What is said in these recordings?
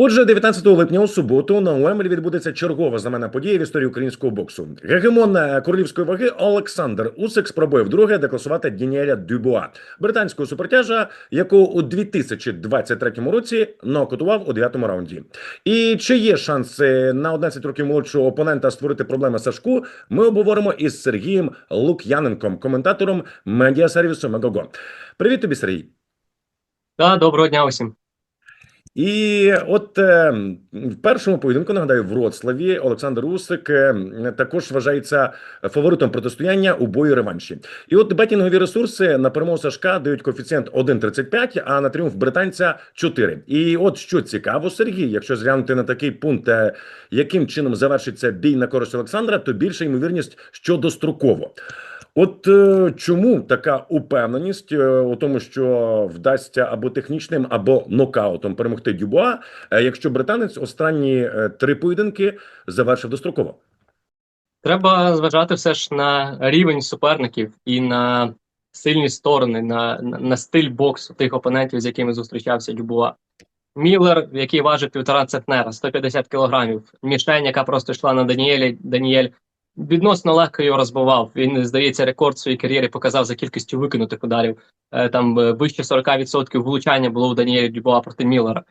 Отже, 19 липня у суботу на Уемблі відбудеться чергова знаменна подія в історії українського боксу. Гегемон е, королівської ваги Олександр Усик спробує вдруге декласувати Дініеля Дюбуа, британського супертяжа, якого у 2023 році нокаутував у 9-му раунді. І чи є шанси на 11 років молодшого опонента створити проблеми Сашку? Ми обговоримо із Сергієм Лук'яненком, коментатором медіасервісу Мегого. Привіт тобі, Сергій. Да, доброго дня усім. І от е, в першому поєдинку нагадаю, в Вроцлаві Олександр Усик е, також вважається фаворитом протистояння у бою реванші. І от бетінгові ресурси на перемогу Сашка дають коефіцієнт 1,35, а на тріумф британця 4. І от що цікаво, Сергій, якщо зглянути на такий пункт, е, яким чином завершиться бій на користь Олександра, то більша ймовірність, що достроково. От е, чому така упевненість е, у тому, що вдасться або технічним, або нокаутом перемогти Дюбуа, е, якщо британець останні три поєдинки завершив достроково? Треба зважати все ж на рівень суперників і на сильні сторони, на, на, на стиль боксу тих опонентів, з якими зустрічався Дюбуа. Міллер, який важить півтора центнера, 150 кілограмів. Мішень, яка просто йшла на Даніелі. Даніель відносно легко його розбивав. Він, здається, рекорд в своїй кар'єрі показав за кількістю викинутих ударів. Е, Там е, вище 40% влучання було у Даніелі Дюбуа проти Міллера.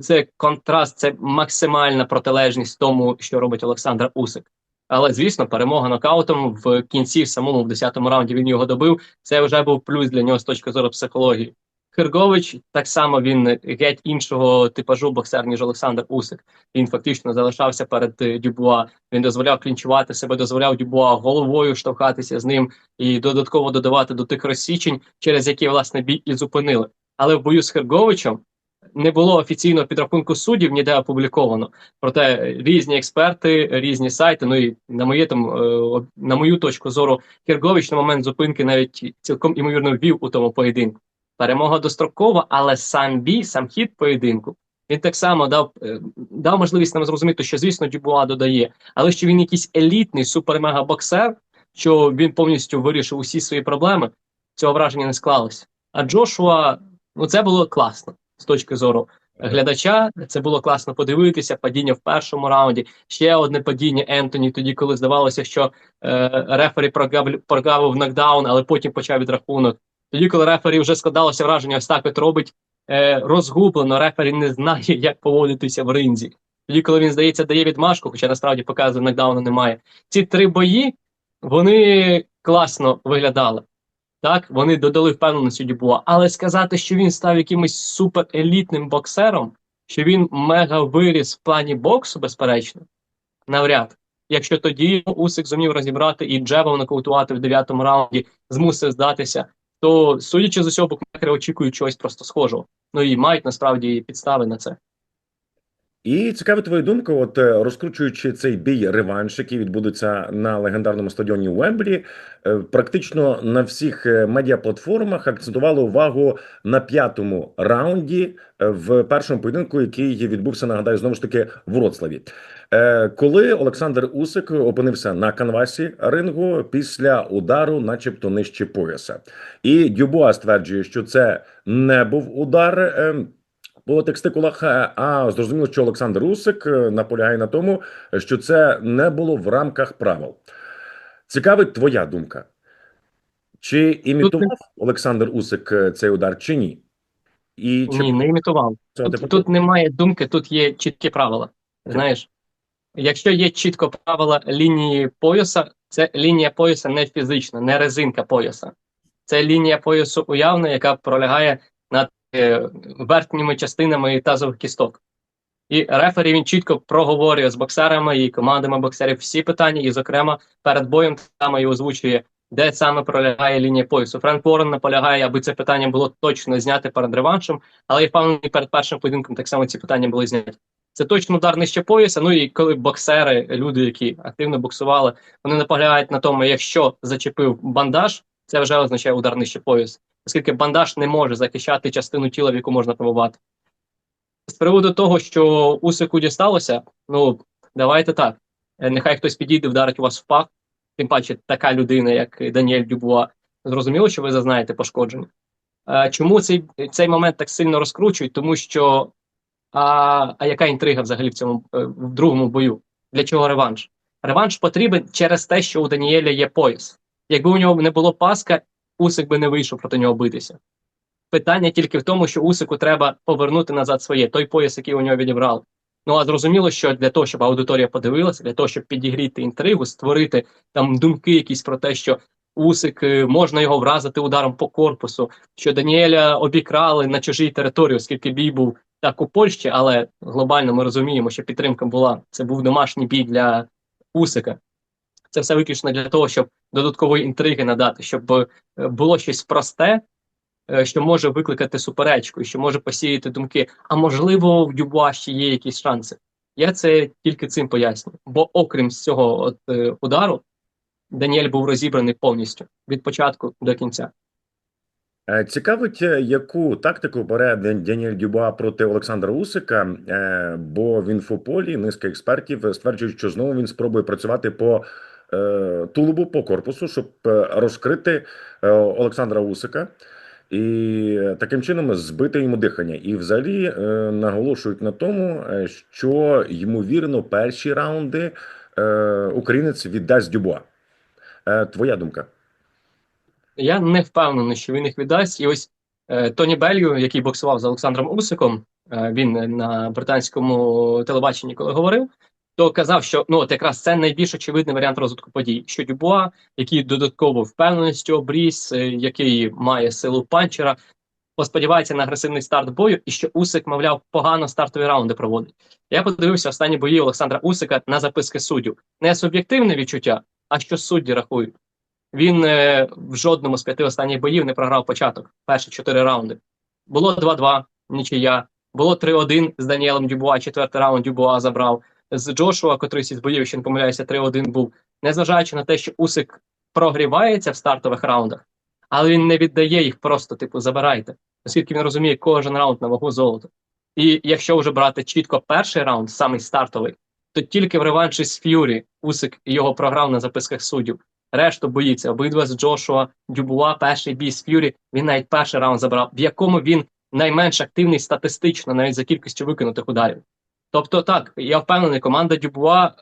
Це контраст, це максимальна протилежність тому, що робить Олександр Усик. Але звісно, перемога нокаутом в кінці, в самому в 10-му раунді він його добив. Це вже був плюс для нього з точки зору психології. Хиргович так само він геть іншого типажу боксер, ніж Олександр Усик. Він фактично залишався перед е, Дюбуа. Він дозволяв клінчувати себе, дозволяв Дюбуа головою штовхатися з ним і додатково додавати до тих розсічень, через які власне бій і зупинили. Але в бою з Хирговичем не було офіційного підрахунку суддів ніде опубліковано. Проте різні експерти, різні сайти. Ну і на моє там е, на мою точку зору, Хіргович на момент зупинки навіть цілком імовірно ввів у тому поєдинку. Перемога дострокова, але сам бій, сам хід поєдинку. Він так само дав е, дав можливість нам зрозуміти, що звісно Дюбуа додає, але що він якийсь елітний супер-мега-боксер, що він повністю вирішив усі свої проблеми. Цього враження не склалося. А Джошуа, ну це було класно з точки зору глядача. Це було класно подивитися. Падіння в першому раунді. Ще одне падіння Ентоні. Тоді, коли здавалося, що е, рефері прогав, прогавив нокдаун, але потім почав відрахунок. Тоді, коли рефері вже складалося враження, ось так от робить е, розгублено. Рефері не знає, як поводитися в ринзі. Тоді, коли він здається, дає відмашку, хоча насправді показує нокдауну немає. Ці три бої вони класно виглядали. Так, вони додали впевненості Дюбуа. Але сказати, що він став якимось суперелітним боксером, що він мега виріс в плані боксу, безперечно, навряд. Якщо тоді Усик зумів розібрати і джебом нокаутувати в дев'ятому раунді, змусив здатися, то судячи з усього, букмекери очікують чогось просто схожого. Ну і мають насправді підстави на це. І цікава твоя думка, от е, розкручуючи цей бій реванш, який відбудеться на легендарному стадіоні Уемблі, е, практично на всіх е, медіаплатформах акцентували увагу на п'ятому раунді в першому поєдинку, який відбувся, нагадаю, знову ж таки в Вроцлаві. Коли Олександр Усик опинився на канвасі рингу після удару, начебто нижче пояса, і Дюбуа стверджує, що це не був удар. По текстикулах, а зрозуміло, що Олександр Усик е, наполягає на тому, що це не було в рамках правил. Цікавить твоя думка. Чи імітував Олександр Усик е, цей удар, чи ні? І чи... Ні, не імітував. Тут, типу? тут немає думки, тут є чіткі правила. Знаєш, якщо є чітко правила лінії пояса, це лінія пояса не фізична, не резинка пояса. Це лінія поясу уявна, яка пролягає верхніми частинами тазових кісток. І рефері він чітко проговорює з боксерами і командами боксерів всі питання, і, зокрема, перед боєм саме і озвучує, де саме пролягає лінія поясу. Френк Ворен наполягає, аби це питання було точно зняте перед реваншем, але я впевнений, перед першим поєдинком так само ці питання були зняті. Це точно удар нижче пояса. Ну і коли боксери, люди, які активно боксували, вони наполягають на тому, якщо зачепив бандаж, це вже означає удар нижче пояса оскільки бандаж не може захищати частину тіла, в яку можна пробувати. З приводу того, що Усику дісталося, ну давайте так. Е, нехай хтось підійде, вдарить у вас в пах, тим паче така людина, як Даніель Дюбуа. Зрозуміло, що ви зазнаєте пошкодження. Чому цей цей момент так сильно розкручують? Тому що А, а яка інтрига взагалі в цьому е, в другому бою? Для чого реванш? Реванш потрібен через те, що у Даніеля є пояс. Якби у нього не було паска, Усик би не вийшов проти нього битися. Питання тільки в тому, що Усику треба повернути назад своє, той пояс, який у нього відібрали. Ну а зрозуміло, що для того, щоб аудиторія подивилася, для того, щоб підігріти інтригу, створити там думки якісь про те, що Усик е, можна його вразити ударом по корпусу, що Даніеля обікрали на чужій території, оскільки бій був так у Польщі, але глобально ми розуміємо, що підтримка була. Це був домашній бій для Усика. Це все виключно для того, щоб додаткової інтриги надати, щоб е, було щось просте, е, що може викликати суперечку, що може посіяти думки. А можливо, в Дюбуа ще є якісь шанси. Я це тільки цим пояснюю. Бо, окрім цього от, е, удару, Даніель був розібраний повністю від початку до кінця. Е, Цікавить, яку тактику бере Дан- Даніель Дюба проти Олександра Усика, бо в інфополі низка експертів стверджують, що знову він спробує працювати по тулубу, по корпусу, щоб е, розкрити е, Олександра Усика і таким чином збити йому дихання. І взагалі е, наголошують на тому, е, що ймовірно перші раунди е, українець віддасть Дюбуа. Е, Твоя думка? Я не впевнений, що він їх віддасть. І ось е, Тоні Белью, який боксував з Олександром Усиком, е, він на британському телебаченні, коли говорив, то казав, що ну от якраз це найбільш очевидний варіант розвитку подій. Що Дюбуа, який додатково впевненістю обріс, е, який має силу панчера, посподівається на агресивний старт бою, і що Усик, мовляв, погано стартові раунди проводить. Я подивився останні бої Олександра Усика на записки суддів. Не суб'єктивне відчуття, а що судді рахують. Він е, в жодному з п'яти останніх боїв не програв початок, перші чотири раунди. Було 2-2, нічия. Було 3-1 з Даніелем Дюбуа, четвертий раунд Дюбуа забрав. З Джошуа, котрий з боїв, якщо не помиляюся, 3-1 був. Незважаючи на те, що Усик прогрівається в стартових раундах, але він не віддає їх просто, типу, забирайте, оскільки він розуміє кожен раунд на вагу золота. І якщо вже брати чітко перший раунд, самий стартовий, то тільки в реванші з Ф'юрі Усик його програв на записках суддів. Решту боїться. Обидва з Джошуа, Дюбуа, перший бій з Ф'юрі. Він навіть перший раунд забрав, в якому він найменш активний статистично, навіть за кількістю виконутих ударів. Тобто, так, я впевнений, команда Дюбуа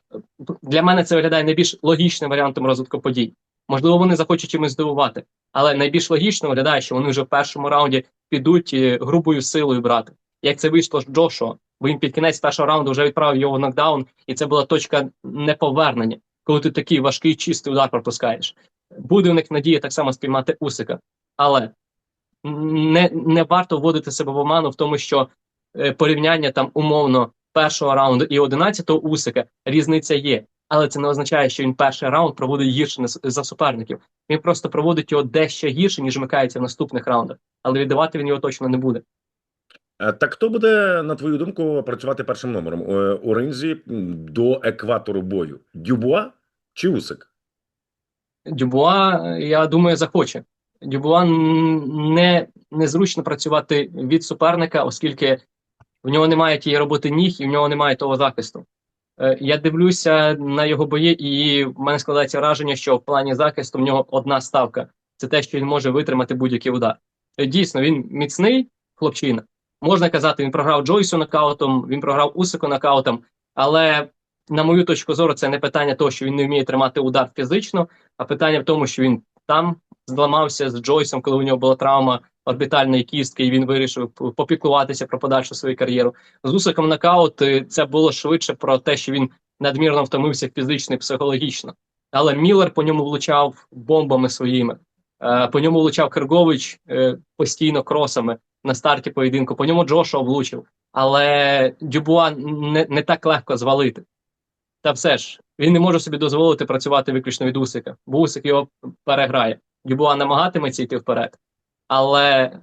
для мене це виглядає найбільш логічним варіантом розвитку подій. Можливо, вони захочуть чимось здивувати, але найбільш логічно виглядає, що вони вже в першому раунді підуть е, грубою силою брати. Як це вийшло з Джошуа, бо він під кінець першого раунду вже відправив його в нокдаун, і це була точка неповернення коли ти такий важкий чистий удар пропускаєш. Буде у них надія так само спіймати Усика, але не не варто вводити себе в оману в тому, що е, порівняння там умовно першого раунду і одинадцятого Усика різниця є. Але це не означає, що він перший раунд проводить гірше за суперників. Він просто проводить його дещо гірше, ніж вмикається в наступних раундах. Але віддавати він його точно не буде. Е, Так хто буде, на твою думку, працювати першим номером е, у ринзі до екватору бою? Дюбуа чи Усик? Дюбуа, е, я думаю, захоче. Дюбуа не незручно працювати від суперника, оскільки в нього немає тієї роботи ніг і в нього немає того захисту. Е, Я дивлюся на його бої, і в мене складається враження, що в плані захисту в нього одна ставка це те, що він може витримати будь-який удар. Е, Дійсно, він міцний хлопчина. Можна казати, він програв Джойсу нокаутом, він програв Усику нокаутом, але на мою точку зору, це не питання того, що він не вміє тримати удар фізично, а питання в тому, що він там зламався з Джойсом, коли у нього була травма орбітальної кістки, і він вирішив попіклуватися про подальшу свою кар'єру. З Усиком нокаут е, це було швидше про те, що він надмірно втомився фізично і психологічно. Але Міллер по ньому влучав бомбами своїми. Е, По ньому влучав Кергович е, постійно кросами на старті поєдинку. По ньому Джошуа влучив. Але Дюбуа не, не так легко звалити. Та все ж, він не може собі дозволити працювати виключно від Усика, бо Усик його переграє. Дюбуа намагатиметься йти вперед. Але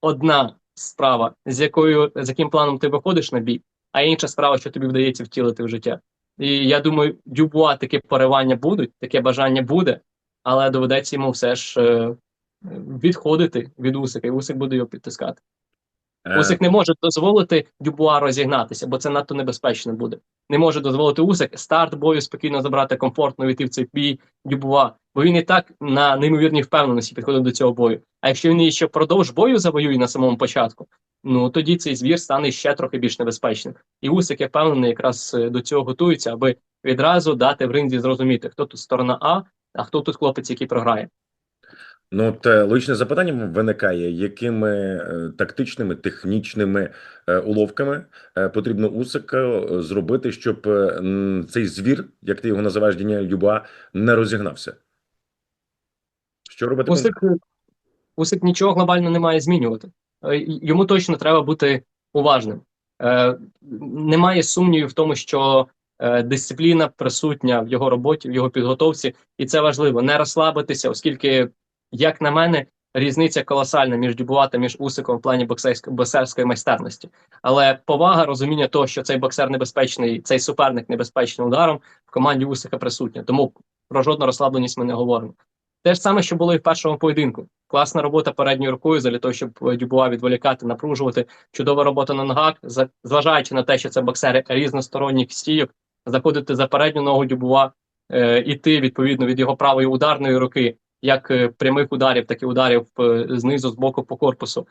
одна справа, з якою з яким планом ти виходиш на бій, а інша справа, що тобі вдається втілити в життя. І я думаю, Дюбуа таке поривання будуть, таке бажання буде, але доведеться йому все ж е, відходити від Усика, і Усик буде його підтискати. Е, Усик не може дозволити Дюбуа розігнатися, бо це надто небезпечно буде. Не може дозволити Усик старт бою спокійно забрати комфортно війти в цей бій Дюбуа, бо він і так на неймовірній впевненості підходив до цього бою. А якщо він ще впродовж бою завоює на самому початку, ну тоді цей звір стане ще трохи більш небезпечним. І Усик, я впевнений, якраз е, до цього готується, аби відразу дати в ринзі зрозуміти, хто тут сторона А, а хто тут хлопець, який програє. Ну, от е, логічне запитання виникає, якими е, тактичними, технічними е, уловками е, потрібно Усика зробити, щоб цей звір, як ти його називаєш, Дініель Дюба, не розігнався. Що робити? Усик, Усик нічого глобально не має змінювати. Йому точно треба бути уважним. Е, немає сумнівів в тому, що е, дисципліна присутня в його роботі, в його підготовці, і це важливо не розслабитися, оскільки, як на мене, різниця колосальна між Дюбуа та між Усиком в плані боксерськ- боксерської майстерності. Але повага, розуміння того, що цей боксер небезпечний, цей суперник небезпечним ударом в команді Усика присутня. Тому про жодну розслабленість ми не говоримо. Те ж саме, що було і в першому поєдинку. Класна робота передньою рукою для того, щоб Дюбуа відволікати, напружувати. Чудова робота на ногах, зважаючи на те, що це боксери різносторонніх стійок, заходити за передню ногу Дюбуа, е, іти відповідно від його правої ударної руки, як е, прямих ударів, так і ударів е, знизу, з боку по корпусу.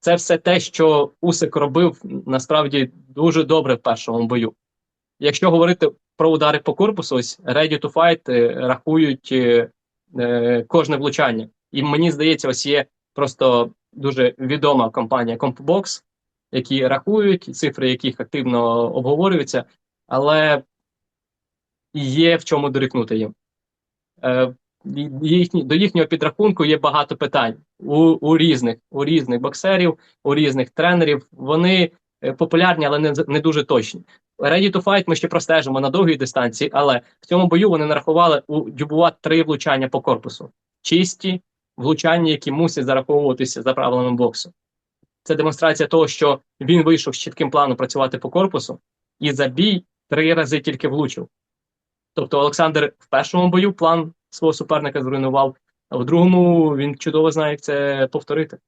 Це все те, що Усик робив насправді дуже добре в першому бою. Якщо говорити про удари по корпусу, ось Ready to Fight е, рахують кожне влучання. І мені здається, ось є просто дуже відома компанія CompBox, які рахують цифри, яких активно обговорюються, але є в чому дорікнути їм. Їхні, до їхнього підрахунку є багато питань у, у різних у різних боксерів, у різних тренерів. Вони е, популярні, але не, не дуже точні. Ready to Fight ми ще простежимо на довгій дистанції, але в цьому бою вони нарахували у Дюбуа три влучання по корпусу. Чисті влучання, які мусять зараховуватися за правилами боксу. Це демонстрація того, що він вийшов з чітким планом працювати по корпусу, і за бій три рази тільки влучив. Тобто Олександр в першому бою план свого суперника зруйнував, а в другому він чудово знає, як це повторити.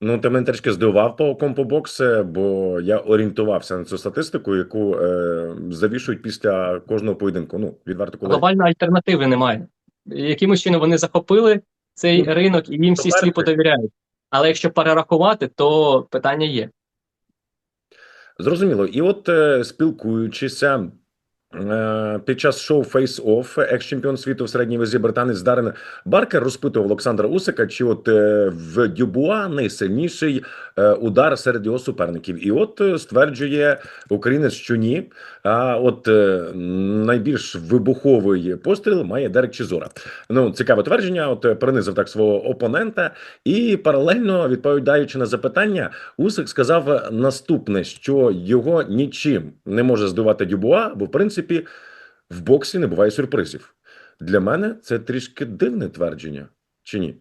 Ну, ти мене трішки здивував по компобокс, бо я орієнтувався на цю статистику, яку е, завішують після кожного поєдинку. Ну, відверто коли Глобальної альтернативи немає. Якимось чином вони захопили цей Ну, ринок і їм всі сліпо довіряють. Але якщо перерахувати, то питання є. Зрозуміло. І от е, спілкуючися під час шоу Face Off, екс-чемпіон світу в середній вазі британець Дарен Баркер розпитував Олександра Усика, чи от е, в Дюбуа найсильніший е, удар серед його суперників. І от е, стверджує українець, що ні. А от е, найбільш вибуховий постріл має Дерек Чизора. Ну, цікаве твердження. От е, перенизив так свого опонента, і паралельно відповідаючи на запитання, Усик сказав наступне: що його нічим не може здивувати Дюбуа, бо в принципі в боксі не буває сюрпризів. Для мене це трішки дивне твердження, чи ні?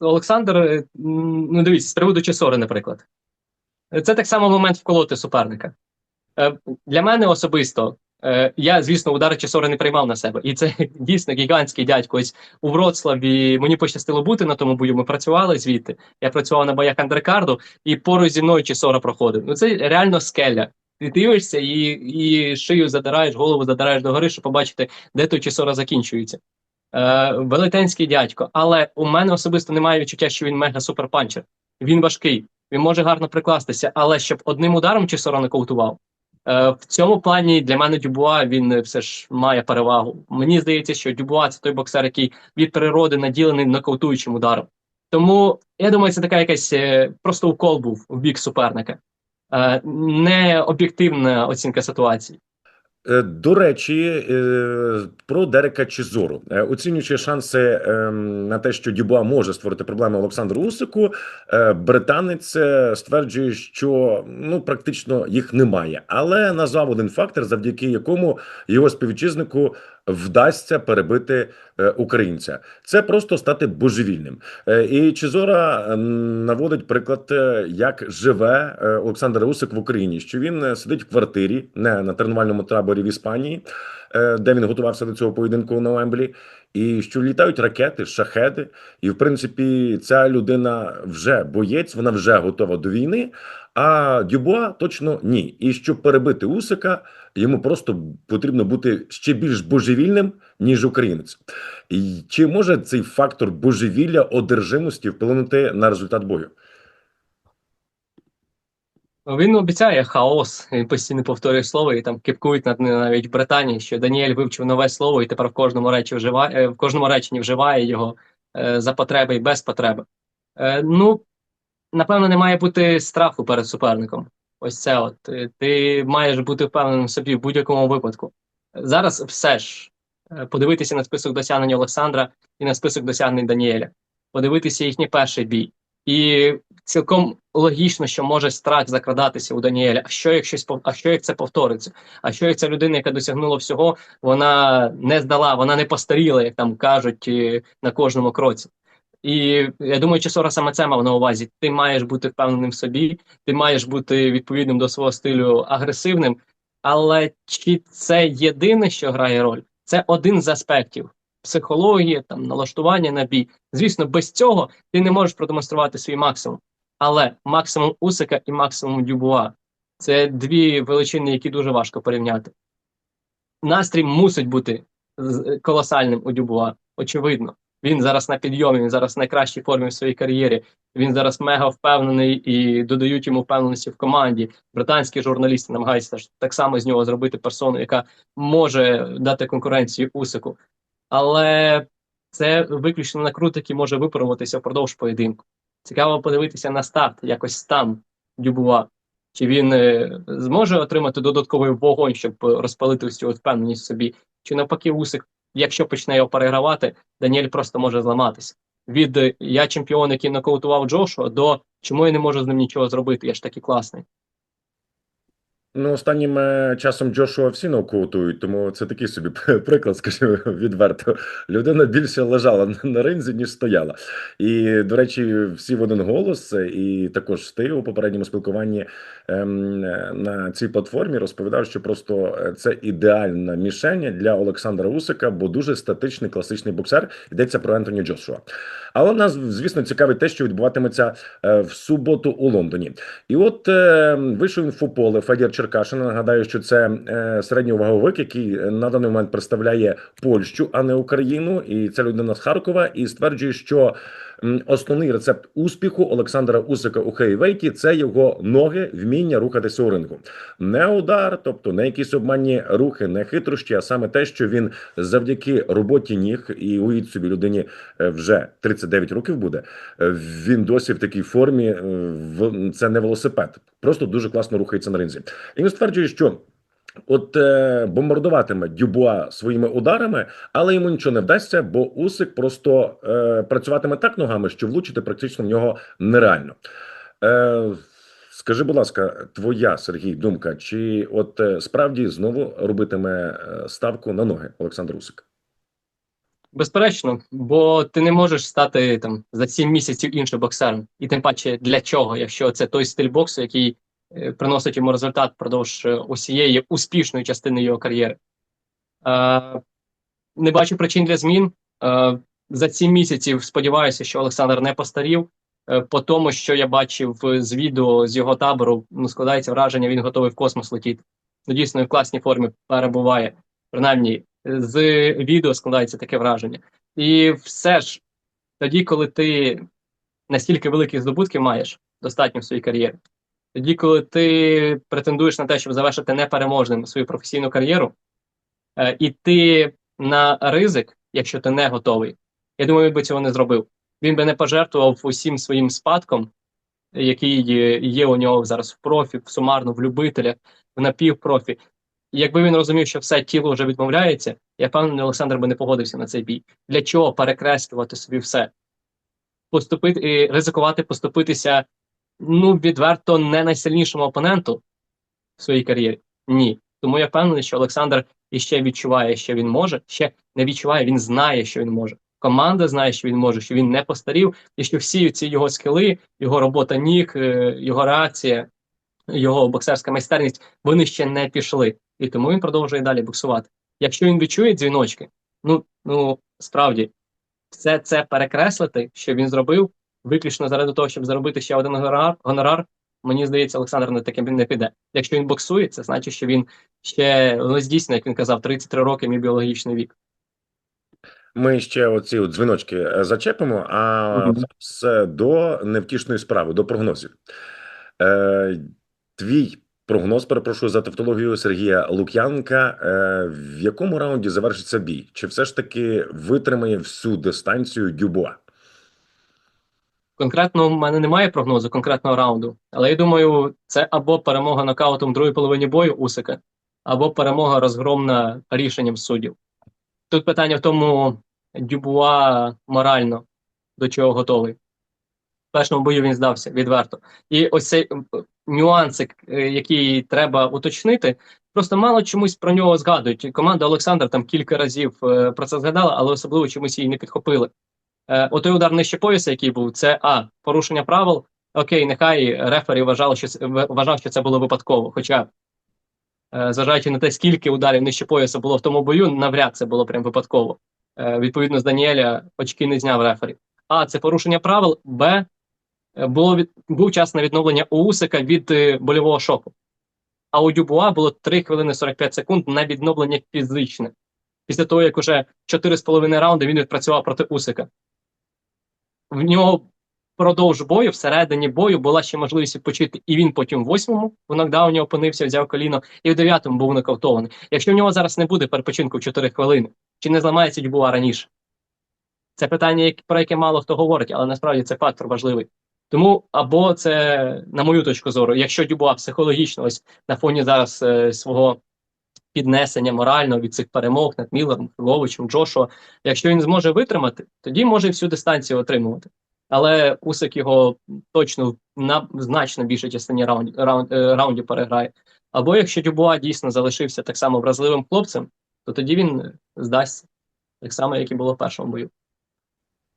Олександр, е, ну дивіться, з приводу Чесори, наприклад. Це так само момент вколоти суперника. Е, Для мене особисто, е, я, звісно, удари Чесори не приймав на себе. І це дійсно гігантський дядько. Ось у Вроцлаві мені пощастило бути на тому бою. Ми працювали звідти. Я працював на боях андеркарду, і поруч зі мною Чесора проходив. Ну це реально скеля. Ти дивишся і, і шию задираєш, голову задираєш догори, щоб побачити, де той Чесора закінчується. Е, велетенський дядько. Але у мене особисто немає відчуття, що він мега суперпанчер. Він важкий, він може гарно прикластися, але щоб одним ударом Чесора нокаутував. Е, в цьому плані для мене Дюбуа він все ж має перевагу. Мені здається, що Дюбуа це той боксер, який від природи наділений нокаутуючим ударом. Тому я думаю, це така якась е, просто укол був в бік суперника. Е, не об'єктивна оцінка ситуації. Е, До речі, е, про Дерека Чизору. Оцінюючи шанси ем, на те, що Дюбуа може створити проблеми Олександру Усику, британець стверджує, що ну практично їх немає, але назвав один фактор, завдяки якому його співвітчизнику вдасться перебити українця. Це просто стати божевільним. Е, І Чизора е, наводить приклад, е, як живе е, Олександр Усик в Україні. Що він е, сидить в квартирі, не на тренувальному таборі в Іспанії, е, де він готувався до цього поєдинку на Уемблі. І що літають ракети, шахеди. І, в принципі, ця людина вже боєць, вона вже готова до війни. А Дюбуа точно ні. І щоб перебити Усика, йому просто потрібно бути ще більш божевільним, ніж українець. І чи може цей фактор божевілля одержимості вплинути на результат бою? Він обіцяє хаос, він постійно повторює слово, і там кипкують над ним навіть в Британії, що Даніель вивчив нове слово, і тепер в кожному речі вживає е, в кожному реченні вживає його е, за потреби і без потреби. Е, ну, напевно, не має бути страху перед суперником. Ось це от. Ти маєш бути впевненим собі в будь-якому випадку. Зараз все ж подивитися на список досягнень Олександра і на список досягнень Даніеля, подивитися їхній перший бій. І цілком логічно, що може страх закрадатися у Даніеля. А що як щось а що як це повториться? А що як ця людина, яка досягнула всього, вона не здала, вона не постаріла, як там кажуть е, на кожному кроці. І я думаю, Чесора саме це мав на увазі. Ти маєш бути впевненим в собі, ти маєш бути відповідним до свого стилю агресивним. Але чи це єдине, що грає роль? Це один з аспектів психології, там налаштування на бій. Звісно, без цього ти не можеш продемонструвати свій максимум. Але максимум Усика і максимум Дюбуа це дві величини, які дуже важко порівняти. Настрій мусить бути колосальним у Дюбуа, очевидно. Він зараз на підйомі, він зараз в найкращій формі в своїй кар'єрі. Він зараз мега впевнений і додають йому впевненості в команді. Британські журналісти намагаються так само з нього зробити персону, яка може дати конкуренцію Усику. Але це виключно накрут, який може випаруватися впродовж поєдинку. Цікаво подивитися на старт, якось там Дюбуа. Чи він е, зможе отримати додатковий вогонь, щоб розпалити цю впевненість собі? Чи навпаки, Усик, якщо почне його перегравати, Даніель просто може зламатися. Від е, я чемпіон, який нокаутував Джошуа, до чому я не можу з ним нічого зробити, я ж такий класний. Ну, останнім е, часом Джошуа всі нокаутують, тому це такий собі приклад, скажімо, відверто. Людина більше лежала на- ринзі, ніж стояла. І, до речі, всі в один голос, е, і також ти у попередньому спілкуванні ем, е, на цій платформі розповідав, що просто це ідеальна мішень для Олександра Усика, бо дуже статичний класичний боксер. Йдеться про Ентоні Джошуа. Але нас, звісно, цікавить те, що відбуватиметься е, в суботу у Лондоні. І от е, вийшов інфополе Федір Черкашин. Нагадаю, що це е, середньоваговик, який на даний момент представляє Польщу, а не Україну. І це людина з Харкова, і стверджує, що основний рецепт успіху Олександра Усика у хейвейті це його ноги, вміння рухатися у рингу. Не удар, тобто не якісь обманні рухи, не хитрощі, а саме те, що він завдяки роботі ніг і уявіть собі людині е, вже 39 років буде. е, Він досі в такій формі. е, Це не велосипед, просто дуже класно рухається на ринзі. І він стверджує, що. От е, бомбардуватиме Дюбуа своїми ударами, але йому нічого не вдасться, бо Усик просто е, працюватиме так ногами, що влучити практично в нього нереально. Е, скажи, будь ласка, твоя Сергій думка, чи от е, справді знову робитиме е, ставку на ноги Олександр Усик? Безперечно, бо ти не можеш стати там за 7 місяців іншим боксером. І тим паче для чого, якщо це той стиль боксу, який приносить йому результат впродовж е, усієї успішної частини його кар'єри. Е, не бачу причин для змін. Е, за 7 місяців сподіваюся, що Олександр не постарів. Е, по тому, що я бачив е, з відео з його табору, ну складається враження, він готовий в космос летіти. Ну, дійсно, в класній формі перебуває. Принаймні, з відео складається таке враження. І все ж, тоді, коли ти настільки великих здобутків маєш достатньо в своїй кар'єрі, тоді, коли ти претендуєш на те, щоб завершити непереможним свою професійну кар'єру, е, і ти на ризик, якщо ти не готовий, я думаю, він би цього не зробив. Він би не пожертвував усім своїм спадком, який є, у нього зараз в профі, в сумарно, в любителях, в напівпрофі. Якби він розумів, що все тіло вже відмовляється, я впевнений, Олександр би не погодився на цей бій. Для чого перекреслювати собі все? Поступити ризикувати поступитися ну відверто не найсильнішому опоненту в своїй кар'єрі? Ні. Тому я впевнений, що Олександр іще відчуває, що він може, ще не відчуває, він знає, що він може. Команда знає, що він може, що він не постарів, і що всі ці його скили, його робота ніг, е, його реакція, його боксерська майстерність, вони ще не пішли. І тому він продовжує далі боксувати. Якщо він відчує дзвіночки, Ну, ну справді, все це перекреслити, що він зробив, виключно заради того, щоб заробити ще один гонорар, гонорар мені здається, Олександр не таким не піде. Якщо він боксує, це значить, що він ще ну, здійснює, як він казав, 33 роки мій біологічний вік. Ми ще оці от дзвіночки е, зачепимо, а все до невтішної справи, до прогнозів. Е, твій прогноз, перепрошую за тавтологію Сергія Лук'янка. Е, в якому раунді завершиться бій? Чи все ж таки витримає всю дистанцію Дюбуа? Конкретно в мене немає прогнозу конкретного раунду, але я думаю, це або перемога нокаутом в другій половині бою Усика, або перемога розгромна рішенням суддів. Тут питання в тому, Дюбуа морально до чого готовий. В першому бою він здався відверто. І ось цей нюансик, е, який треба уточнити, просто мало чомусь про нього згадують. Команда Олександр там кілька разів е, про це згадала, але особливо чомусь її не підхопили. Е, отой удар нижче пояса, який був, це а порушення правил. Окей, нехай рефері вважав, що вважав, що це було випадково. Хоча, е, зважаючи на те, скільки ударів нижче пояса було в тому бою, навряд це було прям випадково. Е, відповідно, з Даніеля очки не зняв рефері. А це порушення правил. Б е, було від був час на відновлення у Усика від е, больового шоку. А у Дюбуа було 3 хвилини 45 секунд на відновлення фізичне. Після того, як уже 4,5 раунди він відпрацював проти Усика в нього впродовж бою, всередині бою була ще можливість відпочити, і він потім в восьмому в нокдауні опинився, взяв коліно, і в дев'ятому був нокаутований. Якщо в нього зараз не буде перепочинку в 4 хвилини, чи не зламається Дюбуа раніше? Це питання, про яке мало хто говорить, але насправді це фактор важливий. Тому або це, на мою точку зору, якщо Дюбуа психологічно ось на фоні зараз е, свого піднесення морально від цих перемог над Міллером, Філовичем, Джошуа, якщо він зможе витримати, тоді може всю дистанцію отримувати. Але Усик його точно на значно більшій частині раунд, раунд, е, раундів переграє. Або якщо Дюбуа дійсно залишився так само вразливим хлопцем, то тоді він здасться так само, як і було в першому бою.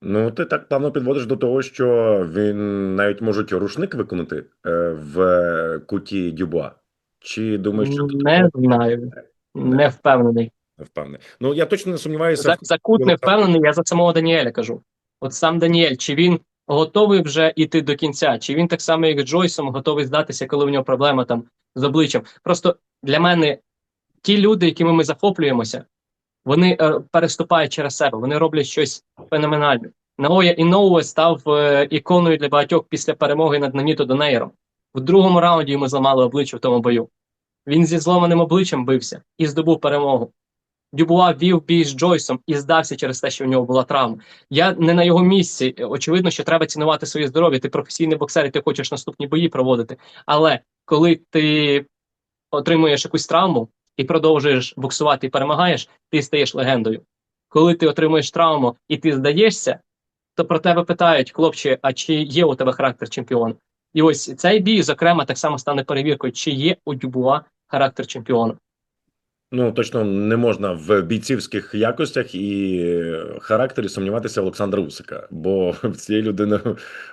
Ну, ти так плавно підводиш до того, що він навіть можуть рушник виконати е, в куті Дюбуа. Чи думаєш, що Не знаю, не впевнений. не впевнений? Ну я точно не сумніваюся. За, за кут не впевнений, я за самого Даніеля кажу. От сам Даніель, чи він готовий вже йти до кінця, чи він так само, як Джойсом, готовий здатися, коли в нього проблема там з обличчям. Просто для мене ті люди, якими ми захоплюємося, вони е, переступають через себе, вони роблять щось феноменальне. Наоя Іноуе став е, іконою для багатьох після перемоги над Наніто Донейром. В другому раунді йому зламали обличчя в тому бою. Він зі зломаним обличчям бився і здобув перемогу. Дюбуа вів бій з Джойсом і здався через те, що в нього була травма. Я не на його місці. Очевидно, що треба цінувати своє здоров'я. Ти професійний боксер, і ти хочеш наступні бої проводити. Але коли ти отримуєш якусь травму і продовжуєш боксувати і перемагаєш, ти стаєш легендою. Коли ти отримуєш травму і ти здаєшся, то про тебе питають, хлопче, а чи є у тебе характер чемпіона? І ось цей бій, зокрема, так само стане перевіркою, чи є у Дюбуа характер чемпіона. Ну точно не можна в бійцівських якостях і характері сумніватися Олександра Усика, бо в цієї людини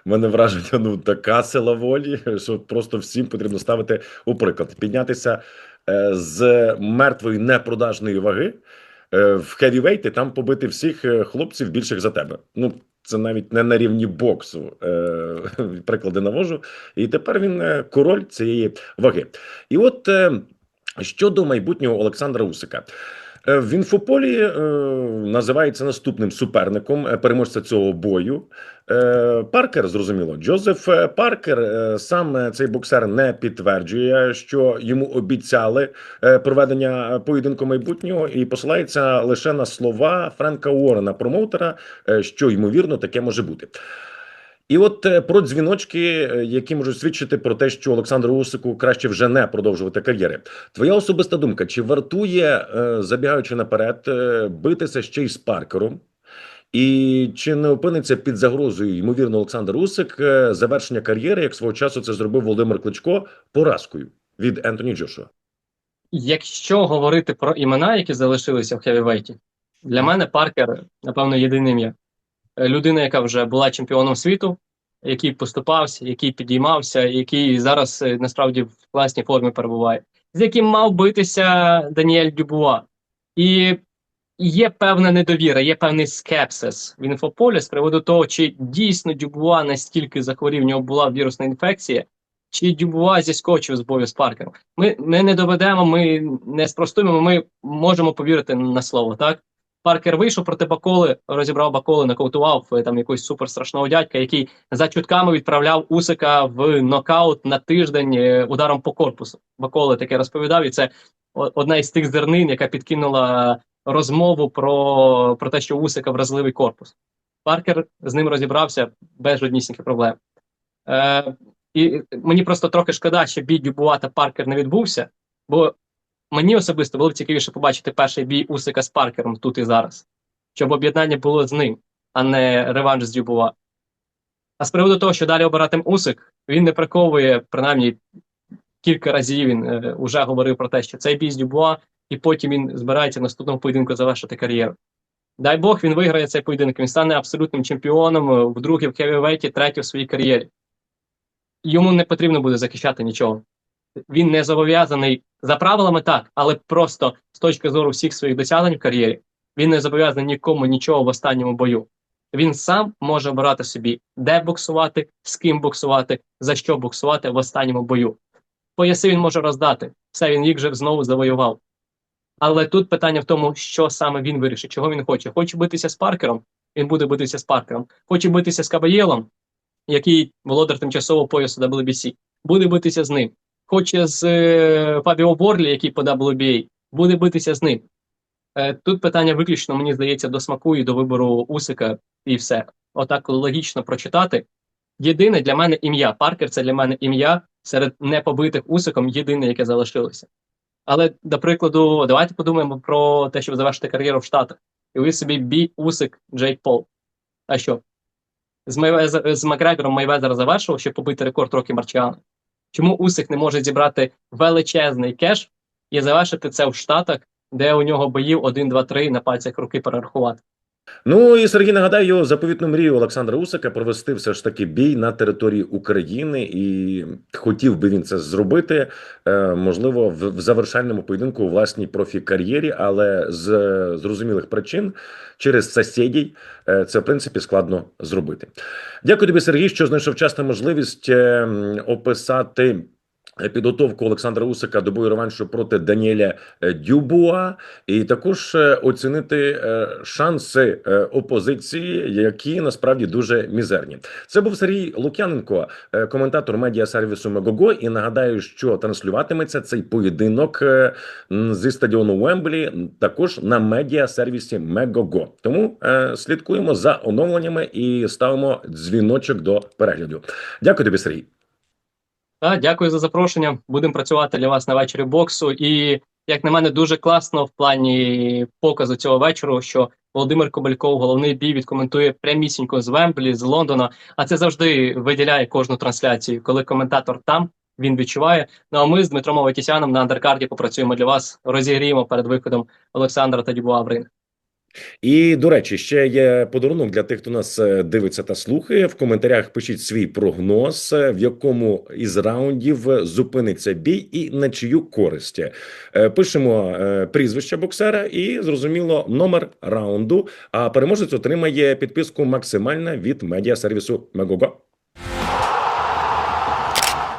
мене враження ну така сила волі, що просто всім потрібно ставити у приклад, піднятися е, з мертвої непродажної ваги е, в хевівейти, там побити всіх е, хлопців більших за тебе. Ну це навіть не на рівні боксу. Е, приклади навожу. І тепер він е, король цієї ваги. І от. Е, Щодо майбутнього Олександра Усика. Е, В інфополі е, називається наступним суперником е, переможця цього бою. Паркер, зрозуміло, Джозеф Паркер. Сам цей боксер не підтверджує, що йому обіцяли проведення поєдинку майбутнього, і посилається лише на слова Френка Уоррена, промоутера, що ймовірно таке може бути. І от е, про дзвіночки, е, які можуть свідчити про те, що Олександру Усику краще вже не продовжувати кар'єри. Твоя особиста думка, чи вартує, е, забігаючи наперед, битися ще й з Паркером? І чи не опиниться під загрозою ймовірно Олександр Усик завершення кар'єри, як свого часу це зробив Володимир Кличко поразкою від Ентоні Джошуа? Якщо говорити про імена, які залишилися в хевівейті, для мене Паркер, напевно, єдине ім'я. Е, Людина, яка вже була чемпіоном світу, який поступався, який підіймався, який зараз е, насправді в класній формі перебуває, з яким мав битися Даніель Дюбуа. І є певна недовіра, є певний скепсис в інфополі з приводу того, чи дійсно Дюбуа настільки захворів, в нього була вірусна інфекція, чи Дюбуа зіскочив з бою з Паркером. Ми, ми не доведемо, ми не спростуємо, ми можемо повірити на слово, так? Паркер вийшов проти Баколи, розібрав Баколи, нокаутував е, там якогось суперстрашного дядька, який за чутками відправляв Усика в нокаут на тиждень е, ударом по корпусу. Баколи таке розповідав, і це одна із тих зернин, яка підкинула розмову про, про те, що Усика вразливий корпус. Паркер з ним розібрався без жоднісіньких проблем. Е, і мені просто трохи шкода, що бій Дюбуа та Паркер не відбувся, бо мені особисто було б цікавіше побачити перший бій Усика з Паркером тут і зараз, щоб об'єднання було з ним, а не реванш з Дюбуа. А з приводу того, що далі обиратиме Усик, він не приковує, принаймні, кілька разів він е, уже говорив про те, що цей бій з Дюбуа, і потім він збирається в наступному поєдинку завершити кар'єру. Дай Бог, він виграє цей поєдинок, він стане абсолютним чемпіоном е, вдруге в хевівейті, третє в своїй кар'єрі. Йому не потрібно буде захищати нічого. Він не зобов'язаний за правилами так, але просто з точки зору всіх своїх досягнень в кар'єрі, він не зобов'язаний нікому нічого в останньому бою. Він сам може обирати собі, де боксувати, з ким боксувати, за що боксувати в останньому бою. Пояси він може роздати. Все, він їх вже знову завоював. Але тут питання в тому, що саме він вирішить, чого він хоче. Хоче битися з Паркером, він буде битися з Паркером. Хоче битися з Кабаєлом, який володар тимчасового поясу WBC, буде битися з ним. Хоче з е, Фабіо Борлі, який по WBA, буде битися з ним. Е, тут питання виключно, мені здається, до смаку і до вибору Усика, і все. Отак логічно прочитати. Єдине для мене ім'я. Паркер це для мене ім'я серед непобитих Усиком, єдине, яке залишилося. Але, до прикладу, давайте подумаємо про те, щоб завершити кар'єру в Штатах. І ви собі бій Усик Джейк Пол. А що? З, Мейвезер, з Макгрегором Мейвезер завершував, щоб побити рекорд Рокі Марчіана. Чому Усик не може зібрати величезний кеш і завершити це в Штатах, де у нього боїв 1, 2, 3 на пальцях руки перерахувати? Ну і Сергій нагадаю його заповітну мрію Олександра Усика провести все ж таки бій на території України, і хотів би він це зробити, е, можливо, в, завершальному поєдинку у власній профі-кар'єрі, але з зрозумілих причин через сусідів е, це в принципі складно зробити. Дякую тобі, Сергій, що знайшов час та можливість е, описати. Підготовку Олександра Усика до бою реваншу проти Даніеля е, Дюбуа, і також е, оцінити е, шанси е, опозиції, які насправді дуже мізерні. Це був Сергій Лук'яненко, е, коментатор медіа сервісу Мегого. І нагадаю, що транслюватиметься цей поєдинок е, зі стадіону Вемблі також на медіа сервісі Мегого. Тому е, слідкуємо за оновленнями і ставимо дзвіночок до перегляду. Дякую тобі, Сергій. Так, дякую за запрошення. Будемо працювати для вас на вечорі боксу. І, як на мене, дуже класно в плані показу цього вечору, що Володимир Кобальков, головний бій, відкоментує прямісінько з Вемблі, з Лондона. А це завжди виділяє кожну трансляцію. Коли коментатор там, він відчуває. Ну а ми з Дмитром Аветісяном на андеркарді попрацюємо для вас, розігріємо перед виходом Олександра та Дюбуа в ринг. І до речі, ще є подарунок для тих, хто нас е, дивиться та слухає. В коментарях пишіть свій прогноз, е, в якому із раундів е, зупиниться бій і на чию користь. Пишемо прізвище боксера і зрозуміло номер раунду. А переможець отримає підписку максимальна від медіа сервісу Мегого.